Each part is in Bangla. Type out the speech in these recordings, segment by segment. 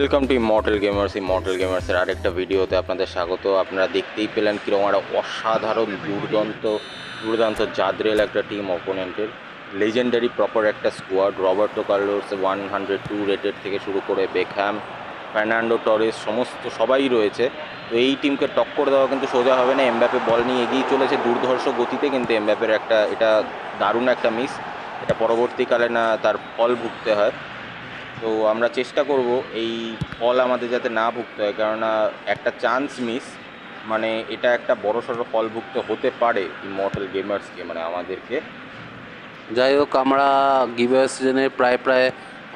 Welcome to immortal gamers immortal গেমার্সের আরেকটা ভিডিওতে আপনাদের স্বাগত। আপনারা দেখতেই পেলেন কীরকম একটা অসাধারণ, দুর্দান্ত দুর্দান্ত জাদ্রেল একটা টিম অপোনেন্টের লেজেন্ডারি প্রপার একটা squad Roberto Carlos one hundred two rated থেকে শুরু করে বেকহ্যাম ফার্নান্ডো টরেস সমস্ত সবাই রয়েছে। তো এই টিমকে টক্কর দেওয়া কিন্তু সোজা হবে না। এমব্যাপে বল নিয়ে এগিয়ে চলেছে দুর্ধর্ষ গতিতে, কিন্তু এমব্যাপের একটা, এটা দারুণ একটা মিস এটা পরবর্তীকালে না তার ফল ভুগতে হয়। তো আমরা চেষ্টা করব এই ফল আমাদের যাতে না ভুগতে হয়, কেননা একটা চান্স মিস মানে এটা একটা বড় সড়ো ফল ভুগতে হতে পারে ইমর্টাল গেমার্সকে মানে আমাদেরকে। যাই হোক, আমরা গিভওয়ে সিজনের প্রায় প্রায়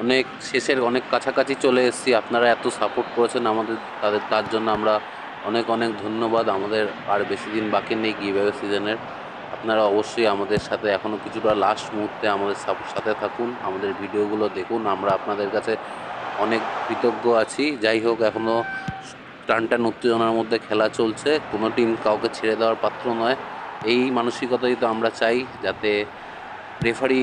অনেক শেষের অনেক কাছাকাছি চলে এসেছি। আপনারা এত সাপোর্ট করেছেন আমাদের, তাদের, তার জন্য আমরা অনেক অনেক ধন্যবাদ। আমাদের আর বেশি দিন বাকি নেই গিভওয়ে সিজনের আপনারা অবশ্যই আমাদের সাথে এখনও কিছুটা লাস্ট মুহূর্তে আমাদের সাথে থাকুন, আমাদের ভিডিওগুলো দেখুন, আমরা আপনাদের কাছে অনেক কৃতজ্ঞ আছি। যাই হোক এখনও টান টান উত্তেজনার মধ্যে খেলা চলছে। কোনো টিম কাউকে ছেড়ে দেওয়ার পাত্র নয়। এই মানসিকতাই তো আমরা চাই, যাতে রেফারি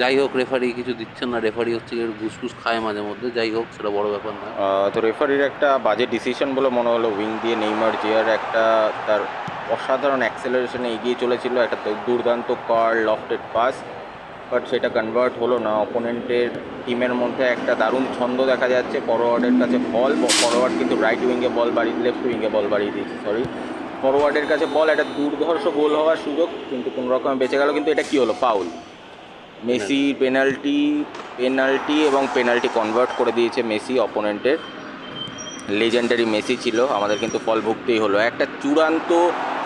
যাই হোক রেফারি কিছু দিচ্ছেন না রেফারি হচ্ছে ঘুষঘুষ খায় মাঝে মধ্যে, যাই হোক, সেটা বড় ব্যাপার না তো রেফারির একটা বাজে ডিসিশন বলে মনে হলো উইং দিয়ে নেইমার জিয়ার একটা তার অসাধারণ অ্যাক্সেলারেশনে এগিয়ে চলেছিল। একটা দুর্দান্ত কার লফটেড পাস বাট সেটা কনভার্ট হলো না। অপোনেন্টের টিমের মধ্যে একটা দারুণ ছন্দ দেখা যাচ্ছে। ফরওয়ার্ডের কাছে বল ফরওয়ার্ড কিন্তু রাইট উইঙ্গে বল বাড়িয়ে লেফট উইঙ্গে বল বাড়িয়ে দিয়েছে সরি ফরওয়ার্ডের কাছে বল একটা দুর্ধর্ষ গোল হওয়ার সুযোগ কিন্তু কোনো রকমে বেঁচে গেল। কিন্তু এটা কি হলো? পাউল মেসি পেনাল্টি পেনাল্টি এবং পেনাল্টি কনভার্ট করে দিয়েছে মেসি অপোনেন্টের লেজেন্ডারি মেসি ছিল। আমাদের কিন্তু ফল ভুগতেই হলো। একটা চূড়ান্ত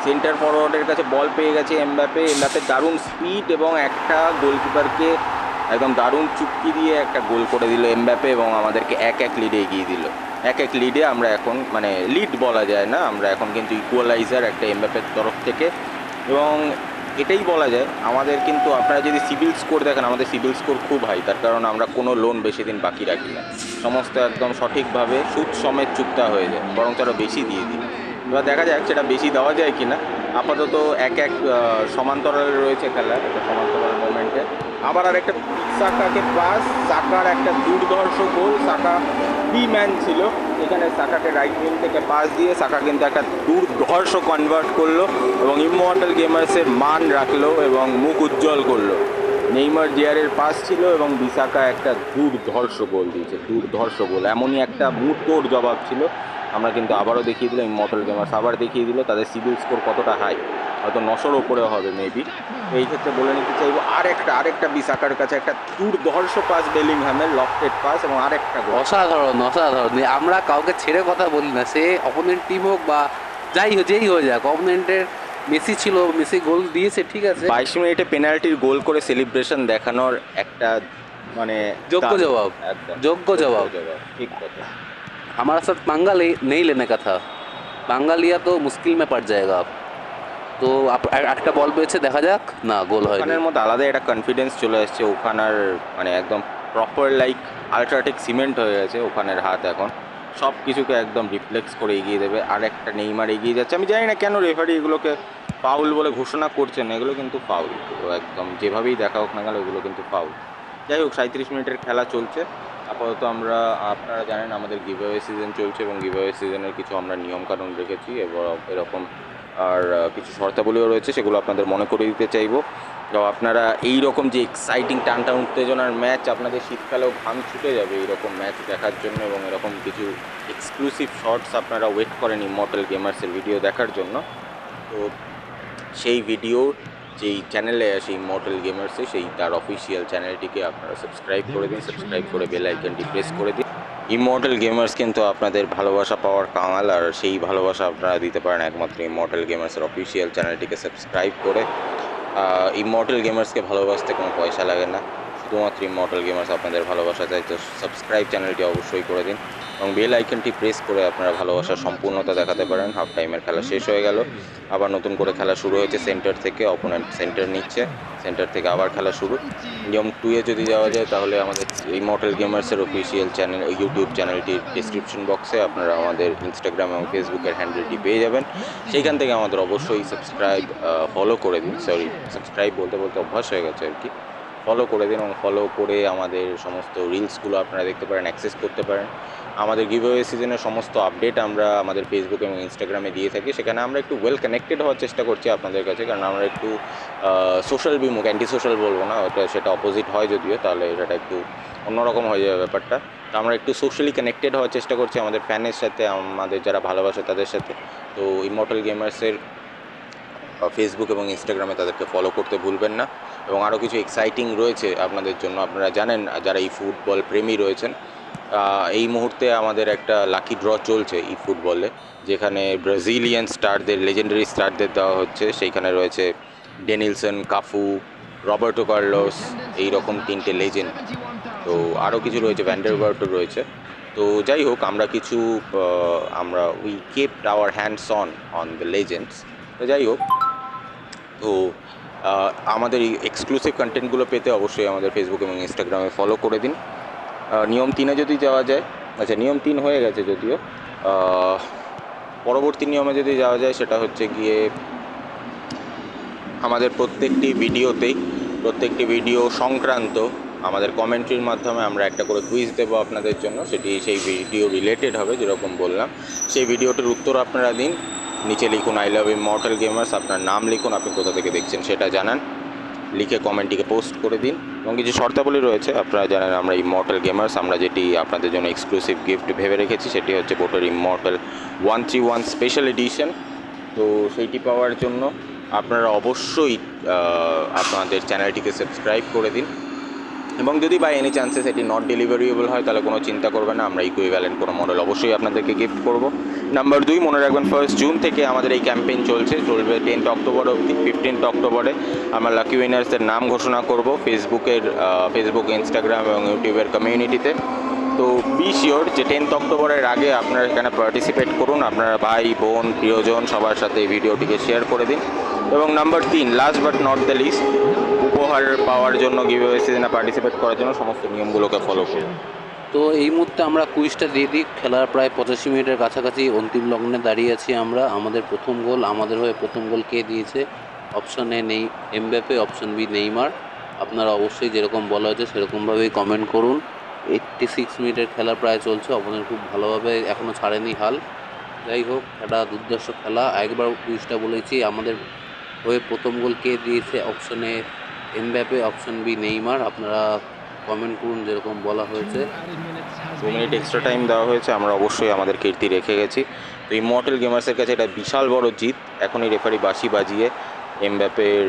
সেন্টার ফরওয়ার্ডের কাছে বল পেয়ে গেছে এমব্যাপে এমব্যাপে দারুণ স্পিড এবং একটা গোলকিপারকে একদম দারুণ চুক্তি দিয়ে একটা গোল করে দিল এমব্যাপে এবং আমাদেরকে এক এক লিডে এগিয়ে দিল। এক এক লিডে আমরা এখন মানে লিড বলা যায় না, আমরা এখন কিন্তু ইকুয়ালাইজার একটা এমব্যাপের তরফ থেকে। এবং এটাই বলা যায়, আমাদের কিন্তু আপনারা যদি সিভিল স্কোর দেখেন, আমাদের সিভিল স্কোর খুব হাই তার কারণ আমরা কোনো লোন বেশি দিন বাকি রাখি না। সমস্ত একদম সঠিকভাবে সুদ সমেত চুক্তা হয়ে যায় বরং তারা বেশি দিয়ে দিই। এবার দেখা যাক সেটা বেশি দেওয়া যায় কি না। আপাতত এক এক সমান্তরালে রয়েছে খেলা, একটা সমান্তরাল মোমেন্টে। আবার আর একটা সাকাকে পাস, সাকার একটা দুর্ধর্ষ গোল, সাকা ফ্রি ম্যান ছিল। এখানে সাকাকে রাইট উইং থেকে পাস দিয়ে সাকা কিন্তু একটা দুর্ধর্ষ কনভার্ট করল এবং ইমর্টাল গেমার্সের মান রাখল এবং মুখ উজ্জ্বল করল। নেইমার জিয়ারের পাস ছিল এবং বিসাকা একটা দুর্ধর্ষ গোল দিয়েছে, দুর্ধর্ষ গোল। এমনই একটা মুহূর্তর জবাব ছিল। আমরা কিন্তু আবারও দেখিয়ে দিলাম মটল গেমার্স আবার দেখিয়ে দিল তাদের সিভিল স্কোর কতটা হাই হয়তো নশোর ওপরে হবে মেবি এই ক্ষেত্রে বলে নিতে চাইব আরেকটা আরেকটা বিসাকার কাছে একটা দুর্ধর্ষ পাস বেলিংহ্যামের লফটেড পাস এবং আরেকটা অসাধারণ অসাধারণ। আমরা কাউকে ছেড়ে কথা বলি না সে অপোনেন্ট টিম হোক বা যাই হোক যেই হয়ে যাক অপোনেন্টের মেসি ছিল মেসি গোল দিয়েছে ঠিক আছে। বাইশ মিনিটে পেনাল্টির গোল করে সেলিব্রেশন দেখানোর একটা মানে যোগ্য জবাব। যোগ্য জবাব। ঠিক কথা। हमारा साथ पंगा ले, नहीं लेने का था पंगा लिया तो मुश्किल में पड़ जाएगा आप তো আপ- এ- একটা বল পেয়েছে দেখা যাক না গোল হয়নি ওখানের মধ্যে আলাদা একটা কনফিডেন্স চলে আসছে ওখানার মানে একদম প্রপার লাইক আলট্রাটেক সিমেন্ট হয়ে গেছে ওখানের হাত এখন সব কিছুকে একদম রিফ্লেক্স করে এগিয়ে দেবে আর একটা নেইমার এগিয়ে যাচ্ছে আমি জানি না কেন রেফারি এগুলোকে ফাউল বলে ঘোষণা করছেন এগুলো কিন্তু ফাউল তো একদম যেভাবেই দেখা হোক না গেল এগুলো কিন্তু ফাউল যাই হোক সাঁত্রিশ মিনিটের খেলা চলছে আপাতত আমরা, আপনারা জানেন আমাদের গিভওয়ে সিজন চলছে এবং গিভওয়ে সিজনের কিছু আমরা নিয়মকানুন রেখেছি এবং এরকম আর কিছু শর্তাবলীও রয়েছে, সেগুলো আপনাদের মনে করে দিতে চাইব। তো আপনারা এই রকম যে এক্সাইটিং টান টান উত্তেজনার ম্যাচ আপনাদের শীতকালেও ঘাম ছুটে যাবে এইরকম ম্যাচ দেখার জন্য এবং এরকম কিছু এক্সক্লুসিভ শর্টস আপনারা ওয়েট করেন ইমর্টাল গেমার্সের ভিডিও দেখার জন্য। তো সেই ভিডিও যেই চ্যানেলে সেই মডেল গেমার্সে সেই তার অফিসিয়াল চ্যানেলটিকে আপনারা সাবস্ক্রাইব করে দিন সাবস্ক্রাইব করে বেল আইকনটি প্রেস করে দিন। ইমর্টাল গেমার্স কিন্তু আপনাদের ভালোবাসা পাওয়ার কাঙাল, আর সেই ভালোবাসা আপনারা দিতে পারেন একমাত্র ইমর্টাল গেমার্সের অফিসিয়াল চ্যানেলটিকে সাবস্ক্রাইব করে। ইমর্টাল গেমার্সকে ভালোবাসতে কোনো পয়সা লাগে না। শুধুমাত্র ইমর্টাল গেমার্স আপনাদের ভালোবাসা চাই তো সাবস্ক্রাইব চ্যানেলটি অবশ্যই করে দিন এবং বেল আইকনটি প্রেস করে আপনারা ভালোবাসার সম্পূর্ণতা দেখাতে পারেন। হাফ টাইমের খেলা শেষ হয়ে গেল। আবার নতুন করে খেলা শুরু হয়েছে সেন্টার থেকে অপোনেন্ট সেন্টার নিচ্ছে সেন্টার থেকে আবার খেলা শুরু। নিয়ম টুয়ে যদি যাওয়া যায়, তাহলে আমাদের ইমর্টাল গেমার্সের অফিসিয়াল চ্যানেল ইউটিউব চ্যানেলটির ডিসক্রিপশন বক্সে আপনারা আমাদের ইনস্টাগ্রাম এবং ফেসবুকের হ্যান্ডেলটি পেয়ে যাবেন। সেইখান থেকে আমাদের অবশ্যই সাবস্ক্রাইব ফলো করে দিন। সরি সাবস্ক্রাইব বলতে বলতে অভ্যাস হয়ে গেছে আর কি। ফলো করে দিন এবং ফলো করে আমাদের সমস্ত রিলসগুলো আপনারা দেখতে পারেন অ্যাক্সেস করতে পারেন। আমাদের গিভওয়ে সিজনের সমস্ত আপডেট আমরা আমাদের ফেসবুক এবং ইনস্টাগ্রামে দিয়ে থাকি। সেখানে আমরা একটু ওয়েল কানেক্টেড হওয়ার চেষ্টা করছি আপনাদের কাছে, কারণ আমরা একটু সোশ্যাল বিমুখ অ্যান্টি সোশ্যাল বলব না, ওটা সেটা অপোজিট হয় যদিও, তাহলে এটা একটু অন্যরকম হয়ে যাবে ব্যাপারটা। তো আমরা একটু সোশ্যালি কানেক্টেড হওয়ার চেষ্টা করছি আমাদের ফ্যানের সাথে, আমাদের যারা ভালোবাসে তাদের সাথে। তো ইমর্টাল গেমার্সের ফেসবুক এবং ইনস্টাগ্রামে তাদেরকে ফলো করতে ভুলবেন না। এবং আরও কিছু এক্সাইটিং রয়েছে আপনাদের জন্য। আপনারা জানেন, যারা এই ফুটবল প্রেমী রয়েছেন এই মুহূর্তে আমাদের একটা লাকি ড্র চলছে ই ফুটবলে যেখানে ব্রাজিলিয়ান স্টারদের লেজেন্ডারি স্টারদের দেওয়া হচ্ছে। সেইখানে রয়েছে ডেনিলসন কাফু রবার্টো কার্লোস এই রকম তিনটে লেজেন্ড তো আরও কিছু রয়েছে ভ্যান্ডারবার্টও রয়েছে। তো যাই হোক, আমরা কিছু আমরা we kept our hands on on the legends তো যাই হোক তো আমাদের এই এক্সক্লুসিভ কন্টেন্টগুলো পেতে অবশ্যই আমাদের ফেসবুক এবং ইনস্টাগ্রামে ফলো করে দিন। নিয়ম তিনে যদি যাওয়া যায় আচ্ছা নিয়ম তিন হয়ে গেছে যদিও পরবর্তী নিয়মে যদি যাওয়া যায় সেটা হচ্ছে গিয়ে আমাদের প্রত্যেকটি ভিডিওতেই, প্রত্যেকটি ভিডিও সংক্রান্ত আমাদের কমেন্ট্রির মাধ্যমে আমরা একটা করে কুইজ দেবো আপনাদের জন্য। সেটি সেই ভিডিও রিলেটেড হবে, যেরকম বললাম। সেই ভিডিওটির উত্তর আপনারা দিন। নিচে লিখুন আই লাভ ইমর্টাল গেমার্স আপনার নাম লিখুন, আপনি কোথা থেকে দেখছেন সেটা জানান। লিখে কমেন্টটিকে পোস্ট করে দিন। এবং কিছু শর্তাবলী রয়েছে, আপনারা জানেন আমরা ইমর্টাল গেমার্স আমরা যেটি আপনাদের জন্য এক্সক্লুসিভ গিফট ভেবে রেখেছি, সেটি হচ্ছে বোটের Immortal one three one special edition তো সেইটি পাওয়ার জন্য আপনারা অবশ্যই আপনাদের চ্যানেলটিকে সাবস্ক্রাইব করে দিন। এবং যদি বাই এনি চান্সেস এটি নট ডেলিভারিয়েবল হয়, তাহলে কোনো চিন্তা করবেন না, আমরা ইকুইভ্যালেন্ট কোনো মডেল অবশ্যই আপনাদেরকে গিফট করব। নাম্বার দুই, মনে রাখবেন ফার্স্ট জুন থেকে আমাদের এই ক্যাম্পেইন চলছে, চলবে টেন্থ অক্টোবর অবধি ফিফটিন্থ অক্টোবরে আমরা লাকি উইনার্সদের নাম ঘোষণা করব ফেসবুকের ফেসবুক ইনস্টাগ্রাম এবং ইউটিউবের কমিউনিটিতে তো। বি শিওর যে টেন্থ অক্টোবরের আগে আপনারা এখানে পার্টিসিপেট করুন, আপনারা ভাই, বোন, প্রিয়জন সবার সাথে এই ভিডিওটিকে শেয়ার করে দিন। এবং নাম্বার তিন last but not the least উপহার পাওয়ার জন্য গিভওয়ে সিজনে পার্টিসিপেট করার জন্য সমস্ত নিয়মগুলোকে ফলো করুন। তো এই মুহূর্তে আমরা কুইজটা দিয়ে দিই। খেলার প্রায় পঁচাশি মিনিটের কাছাকাছি অন্তিম লগ্নে দাঁড়িয়ে আছি আমরা। আমাদের প্রথম গোল, আমাদের হয়ে প্রথম গোল কে দিয়েছে? অপশন এ নেই এমব্যাপে অপশন বি নেইমার। আপনারা অবশ্যই যেরকম বলা হয়েছে সেরকমভাবেই কমেন্ট করুন। এইট্টি সিক্স মিনিটের খেলা প্রায় চলছে অপোনেন্ট খুব ভালোভাবে এখনও ছাড়েনি হাল। যাই হোক, একটা দুর্দর্শ খেলা। একবার কুইজটা বলেছি, আমাদের হয়ে প্রথম গোল কে দিয়েছে? Option Mbappe option B Neymar, আপনারা কমেন্ট করুন যেরকম বলা হয়েছে। দু মিনিট এক্সট্রা টাইম দেওয়া হয়েছে, আমরা অবশ্যই আমাদের কীর্তি রেখে গেছি। তো এই ইমর্টাল গেমার্সের কাছে এটা বিশাল বড় জিত, এখনই রেফারি বাঁশি বাজিয়ে এমব্যাপের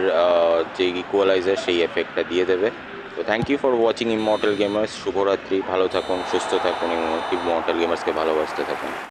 যে ইকুয়ালাইজার সেই এফেক্টটা দিয়ে দেবে। তো থ্যাংক ইউ ফর ওয়াচিং ইম ইমর্টাল গেমার্স শুভরাত্রি, ভালো থাকুন, সুস্থ থাকুন এবং ইমর্টাল গেমার্সকে ভালোবাসতে থাকুন।